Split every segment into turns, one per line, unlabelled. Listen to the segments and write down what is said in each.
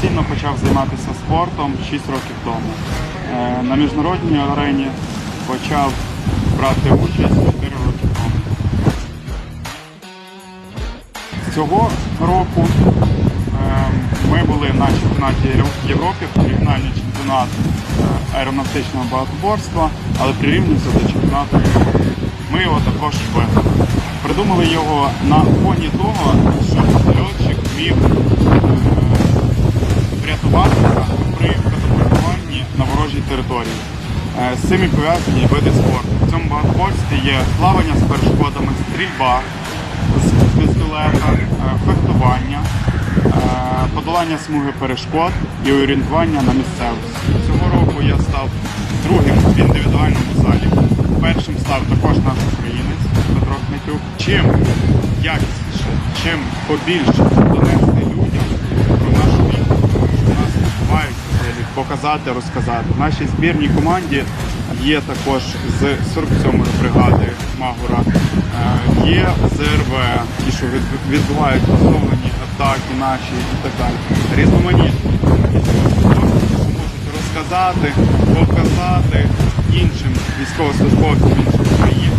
професійно почав займатися спортом 6 років тому. Е, На міжнародній арені почав брати участь 4 роки тому. Цього року е, ми були на чемпіонаті Європи, регіональний чемпіонат е, аеронавтичного багатоборства, але прирівнювався до чемпіонату Європи. Ми його також виграли. Придумали його на фоні того, щоб льотчик міг е, при катапультуванні на ворожій території. Е, З цим пов'язані види спорту. В цьому багатоборстві є плавання з перешкодами, стрільба з пістолета, е, фехтування, е, подолання смуги перешкод і орієнтування на місцевості. Цього року я став другим в індивідуальному залі. Першим став також наш українець Петро Хмятюк. Чим якісніше, чим побільше показати, розказати. В нашій збірній команді є також з 47-ї бригади Магура, е, є ЗРВ, ті, що відбувають основлені атаки наші і так далі. Різноманітні. Можуть розказати, показати іншим військовослужбовцям інших країн,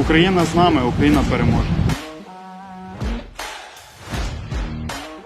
Україна з нами, Україна переможе.